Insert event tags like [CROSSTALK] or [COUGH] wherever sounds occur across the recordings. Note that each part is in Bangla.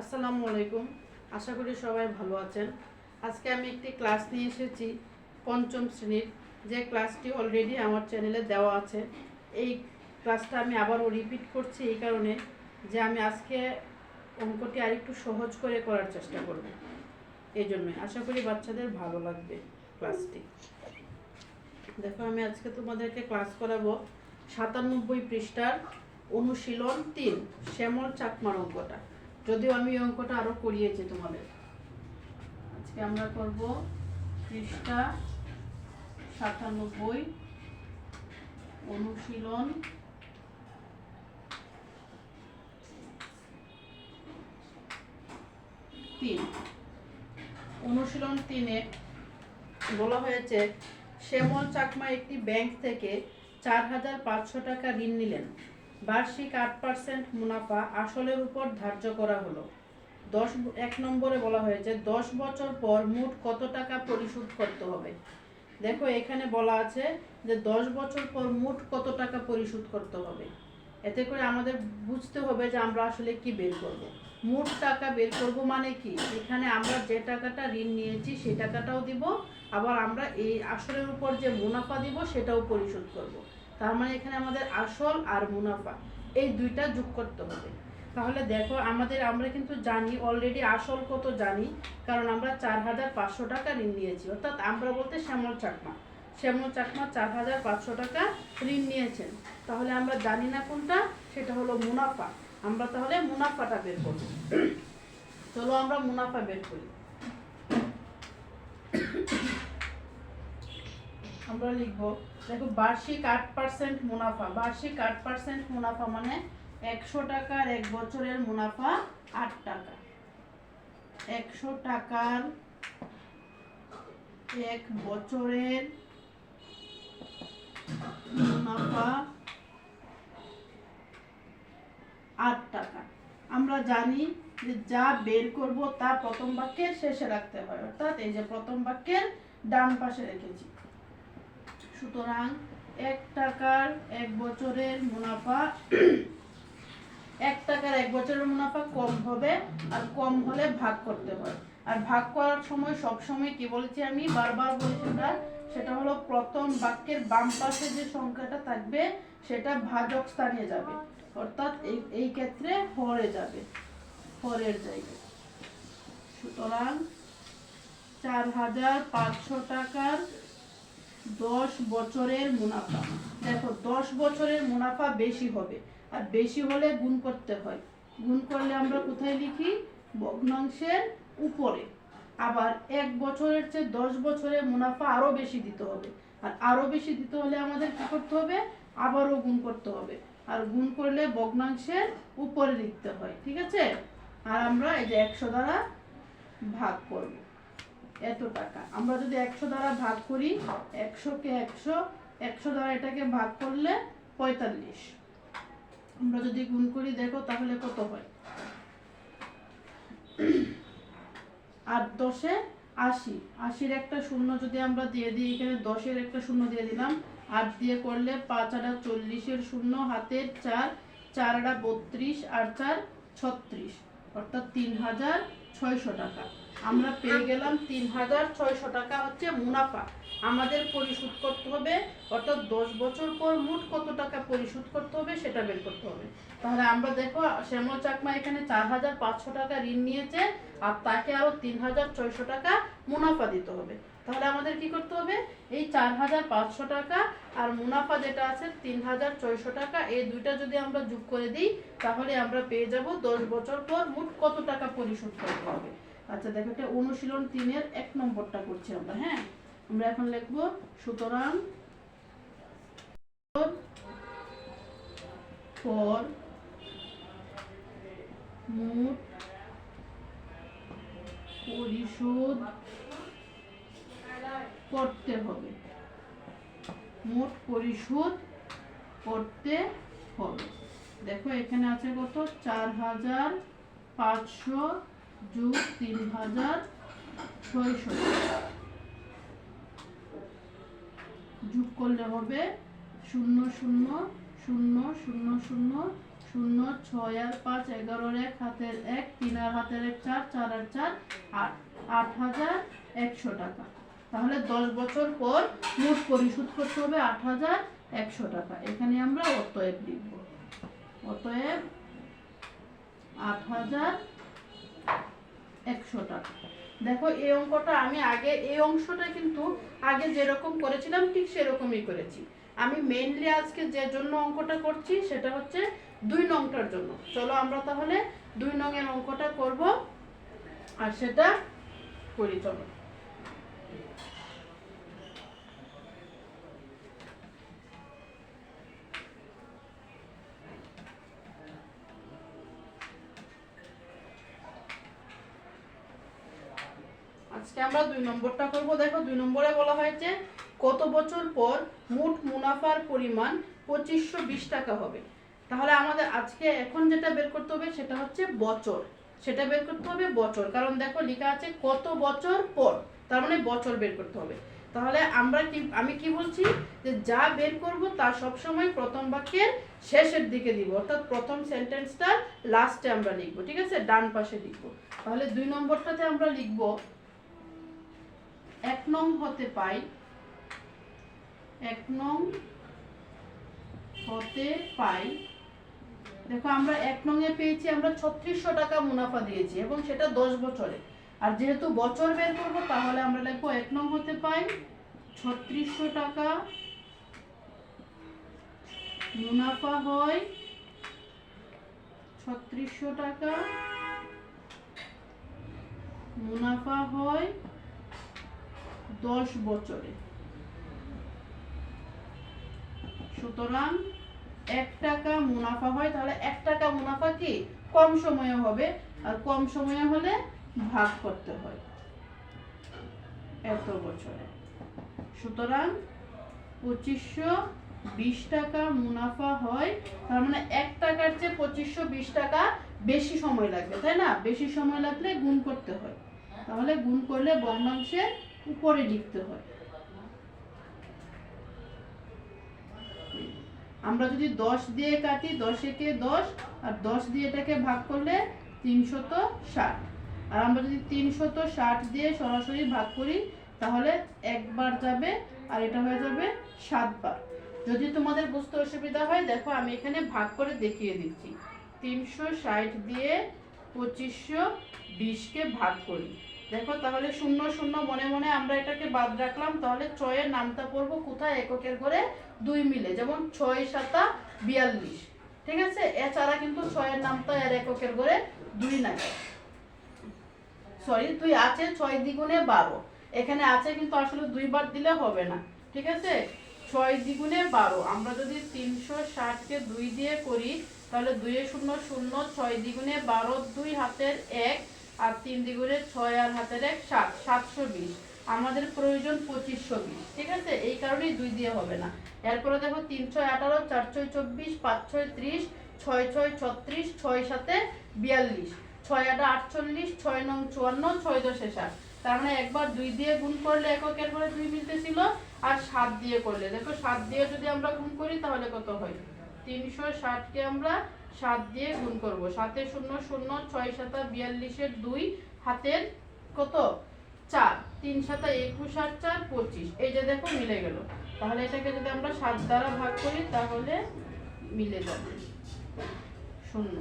আসসালামু আলাইকুম। আশা করি সবাই ভালো আছেন। আজকে আমি একটি ক্লাস নিয়ে এসেছি পঞ্চম শ্রেণির। যে ক্লাসটি অলরেডি আমার চ্যানেলে দেওয়া আছে। এই ক্লাসটা আমি আবারও রিপিট করছি এই কারণে যে আমি আজকে অঙ্কটি আরেকটু সহজ করে করার চেষ্টা করব। এই জন্যই আশা করি বাচ্চাদের ভালো লাগবে ক্লাসটি। দেখো, আমি আজকে তোমাদেরকে ক্লাস করাবো সাতানব্বই পৃষ্ঠার অনুশীলন তিন, শ্যামল চাকমার অঙ্কটা। যদিও আমি অঙ্কটা আরও করিয়েছি তোমাদের। আজকে আমরা করব পৃষ্ঠা সাতানব্বই, অনুশীলন। তিন। অনুশীলন তিনে বলা হয়েছে, শ্যামল চাকমা একটি ব্যাংক থেকে চার হাজার পাঁচশো টাকা ঋণ নিলেন। বার্ষিক আট পার্সেন্ট মুনাফা আসলের উপর ধার্য করা হলো। দশ এক নম্বরে বলা হয়েছে, দশ বছর পর মোট কত টাকা পরিশোধ করতে হবে? দেখো, এখানে বলা আছে যে দশ বছর পর মোট কত টাকা পরিশোধ করতে হবে। এতে করে আমাদের বুঝতে হবে যে আমরা আসলে কি বের করব। মোট টাকা বের করব মানে কি? এখানে আমরা যে টাকাটা ঋণ নিয়েছি সেই টাকাটাও দিব, আবার আমরা এই আসলের উপর যে মুনাফা দিব, সেটাও পরিশোধ করব। তার মানে এখানে আমাদের আসল আর মুনাফা, এই দুইটা যোগ করতে হবে। তাহলে দেখো, আমাদের, আমরা কিন্তু জানি অলরেডি আসল কত জানি, কারণ আমরা চার হাজার পাঁচশো টাকা ঋণ নিয়েছি। অর্থাৎ আমরা বলতে শ্যামল চাকমা। শ্যামল চাকমা চার হাজার পাঁচশো টাকা ঋণ নিয়েছেন। তাহলে আমরা জানি না কোনটা? সেটা হলো মুনাফা। আমরা তাহলে মুনাফাটা বের করব। চলো আমরা মুনাফা বের করি। আমরা লিখব, দেখো বার্ষিক আট পার্সেন্ট মুনাফা, বার্ষিক আট পার্সেন্ট মুনাফা মানে একশো টাকার এক বছরের মুনাফা আট টাকা। একশো টাকার এক বছরের মুনাফা আট টাকা। আমরা জানি যে যা বের করব তা প্রথম বাক্যের শেষে রাখতে হয়, অর্থাৎ এই যে প্রথম বাক্যের ডান পাশে রেখেছি। সুতরাং এক টাকার এক বছরের মুনাফা [COUGHS] এক টাকার এক বছরের মুনাফা কম হবে আর কম হলে ভাগ করতে হয়। আর ভাগ করার সময় সব সময় কি বলেছি আমি? বারবার বলেছি আমরা সেটা হলো প্রথম বাক্যের বাম পাশে যে সংখ্যাটা থাকবে সেটা ভাজক স্থানে যাবে। অর্থাৎ এই এই ক্ষেত্রে হরে যাবে হরের জায়গায়। সুতরাং চার হাজার পাঁচশো টাকার দশ বছরের মুনাফা। দেখো, দশ বছরের মুনাফা বেশি হবে। আর বেশি হলে গুণ করতে হয়। গুণ করলে আমরা কোথায় লিখি? ভগ্নাংশের উপরে। আবার এক বছরের চেয়ে দশ বছরের মুনাফা আরও বেশি দিতে হবে। আর আরও বেশি দিতে হলে আমাদের কি করতে হবে? আবারও গুণ করতে হবে। আর গুণ করলে ভগ্নাংশের উপরে লিখতে হয়। ঠিক আছে? আর আমরা এই যে একশো দ্বারা ভাগ করব। এত টাকা। আমরা যদি একশো দ্বারা ভাগ করি, একশোকে একশো একশো দ্বারা এটাকে ভাগ করলে পঁয়তাল্লিশ। আমরা যদি গুণ করি, দেখো তাহলে কত হয়? আর দশে আশি। আশির একটা শূন্য যদি আমরা দিয়ে দিই, এখানে দশের একটা শূন্য দিয়ে দিলাম। আট দিয়ে করলে পাঁচ আটা চল্লিশের শূন্য, হাতের চার চার আটা বত্রিশ, আর চার ছত্রিশ। অর্থাৎ তিন হাজার ছয়শো টাকা। আমরা পেয়ে গেলাম তিন হাজার ছয়শো টাকা হচ্ছে মুনাফা। আমাদের পরিশোধ করতে হবে, অর্থাৎ দশ বছর পর মোট কত টাকা পরিশোধ করতে হবে সেটা বের করতে হবে। তাহলে আমরা দেখো, শ্যামল চাকমা এখানে চার হাজার পাঁচশো টাকা ঋণ নিয়েছে, আর তাকে আরও তিন হাজার ছয়শো টাকা মুনাফা দিতে হবে। তাহলে আমাদের কি করতে হবে? এই চার হাজার পাঁচশো টাকা আর মুনাফা যেটা আছে, তিন হাজার ছয়শো টাকা, এই দুইটা যদি আমরা যোগ করে দিই, তাহলে আমরা পেয়ে যাব দশ বছর পর মোট কত টাকা পরিশোধ করতে হবে। আচ্ছা দেখো এটা অনুশীলন তিনের এক নম্বরটা করছি আমরা হ্যাঁ? আমরা এখন লিখব, সুতরাং পরিশোধ করতে হবে। মোট পরিশোধ করতে হবে। দেখো, এখানে আছে কত? চার হাজার পাঁচশো যোগ তিন হাজার ছয়শো। যোগ করলে হবে শূন্য শূন্য শূন্য শূন্য শূন্য শূন্য ছয় আর পাঁচ এগারোর এক, হাতের এক, তিন আর হাতের এক, চার চার আর চার, আট আট হাজার একশো টাকা। তাহলে দশ বছর পর মোট পরিশোধ করতে হবে আট হাজার একশো টাকা। এখানে আমরা অতএব লিখব। অতএব আট হাজার একশো টাকা। দেখো, এই অঙ্কটা আমি আগে, এই অংশটা কিন্তু আগে যেরকম করেছিলাম, ঠিক সেরকমই করেছি। আমি মেইনলি আজকে যে জন্য অঙ্কটা করছি, সেটা হচ্ছে দুই নংটার জন্য। চলো আমরা তাহলে দুই নংয়ের অঙ্কটা করব, আর সেটা করি, চলো। আজকে আমরা দুই নম্বরটা করব। দেখো, দুই নম্বরে বলা হয়েছে, কত বছর পর মোট মুনাফার পরিমাণ পঁচিশশো বিশ টাকা হবে? তাহলে আমাদের আজকে এখন যেটা বের করতে হবে সেটা হচ্ছে বছর। সেটা বের করতে হবে বছর। কারণ দেখো, লেখা আছে কত বছর পর, তার মানে বছর বের করতে হবে। তাহলে আমরা কি, আমি কি বলছি যে যা বের করব তা সবসময় প্রথম বাক্যের শেষের দিকে দিব। অর্থাৎ প্রথম সেন্টেন্সটা লাস্টে আমরা লিখব, ঠিক আছে? ডান পাশে লিখব। তাহলে দুই নম্বরটাতে আমরা লিখব নং হতে পাই। এক নং হতে পাই। দেখো, আমরা এক নং এ পেয়েছি, আমরা ছত্রিশশো টাকা মুনাফা দিয়েছি এবং সেটা দশ বছরে। আর যেহেতু বছর বের করব, তাহলে আমরা লিখব এক নং হতে পাই, ছত্রিশশো টাকা মুনাফা হয় ছত্রিশশো টাকা মুনাফা হয় দশ বছরে। সুতরাং এক টাকা মুনাফা হয়, তাহলে এক টাকা মুনাফা কি? কম সময়ে হবে, আর কম সময়ে হলে ভাগ করতে হয়। এত বছরে। সুতরাং পঁচিশশো বিশ টাকা মুনাফা হয়, তার মানে এক টাকার চেয়ে পঁচিশশো বিশ টাকা বেশি সময় লাগবে, তাই না? বেশি সময় লাগলে গুণ করতে হয়। তাহলে গুণ করলে বর্ণাংশের উপরে লিখতে হয়। আমরা যদি দশ দিয়ে কাটি, দশ একে দশ, আর দশ দিয়ে এটাকে ভাগ করলে তিনশত ষাট। আর আমরা যদি তিনশত ষাট দিয়ে সরাসরি ভাগ করি, তাহলে একবার যাবে, আর এটা হয়ে যাবে সাতবার। যদি তোমাদের বুঝতে অসুবিধা হয়, দেখো আমি এখানে ভাগ করে দেখিয়ে দিচ্ছি। তিনশো ষাট দিয়ে পঁচিশশো বিশকে ভাগ করি। দেখো, তাহলে শূন্য শূন্য মনে মনে আমরা এটাকে বাদ রাখলাম। তাহলে ছয়ের নামটা পড়ব কোথায়? এককের ঘরে দুই মিলে, যেমন ছয় সাতা বিয়াল্লিশ। ঠিক আছে? এছাড়া কিন্তু ছয়ের নামটা এর এককের ঘরে দুই নাই। সরি তুই আছে, ছয় দ্বিগুণে বারো। এখানে আছে কিন্তু আসলে দুইবার দিলে হবে না। ঠিক আছে? ছয় দ্বিগুণে বারো। আমরা যদি তিনশো ষাটকে দুই দিয়ে করি, তাহলে দুইয়ে শূন্য শূন্য, ছয় দ্বিগুণে বারো, দুই হাতের এক আর তিন দ্বিগুণে ছয় আর হাতের এক সাত, সাতশো বিশ। আমাদের প্রয়োজন পঁচিশশো বিশ, ঠিক আছে? এই কারণেই দুই দিয়ে হবে না। এরপরে দেখো, তিন ছয় আঠারো, চার ছয় চব্বিশ, পাঁচ ছয় ত্রিশ, ছয় ছয় ছত্রিশ, ছয় সাথে বিয়াল্লিশ, ছয় আটা আটচল্লিশ, ছয় নং চুয়ান্ন, ছয় দশে ষাট। তার মানে একবার দুই দিয়ে গুণ করলে এককের পরে দুই মিলতেছিল, আর সাত দিয়ে করলে। দেখো, সাত দিয়ে যদি আমরা গুণ করি, তাহলে কত হয়? তিনশো ষাটকে আমরা সাত দিয়ে গুণ করব। সাতে শূন্য শূন্য, ছয় সাতা, বিয়াল্লিশের দুই, হাতের কত? চার। তিন সাতা, একুশ আর চার, পঁচিশ। এই যে দেখো, মিলে গেল। তাহলে এটাকে যদি আমরা সাত দ্বারা ভাগ করি, তাহলে মিলে যাবে। শূন্য।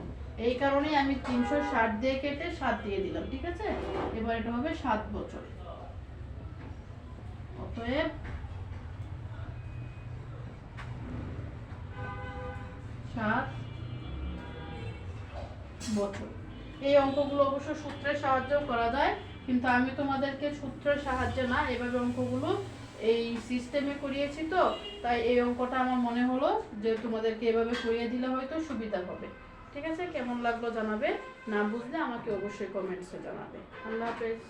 এই কারণেই আমি তিনশো ষাট দিয়ে কেটে সাত দিয়ে দিলাম, ঠিক আছে? এবার এটা হবে সাত বছর। অতএব সাত বছর। এই অঙ্কগুলো অবশ্য সূত্রের সাহায্যেও করা যায়, কিন্তু আমি তোমাদেরকে সূত্রের সাহায্যে না, এভাবে অঙ্কগুলো এই সিস্টেমে করিয়েছি তো, তাই এই অঙ্কটা আমার মনে হলো যে তোমাদেরকে এভাবে করিয়ে দিলে হয়তো সুবিধা হবে। ঠিক আছে? কেমন লাগল জানাবে? না বুঝলে আমাকে অবশ্যই কমেন্টসে জানাবে। আল্লাহ হাফেজ.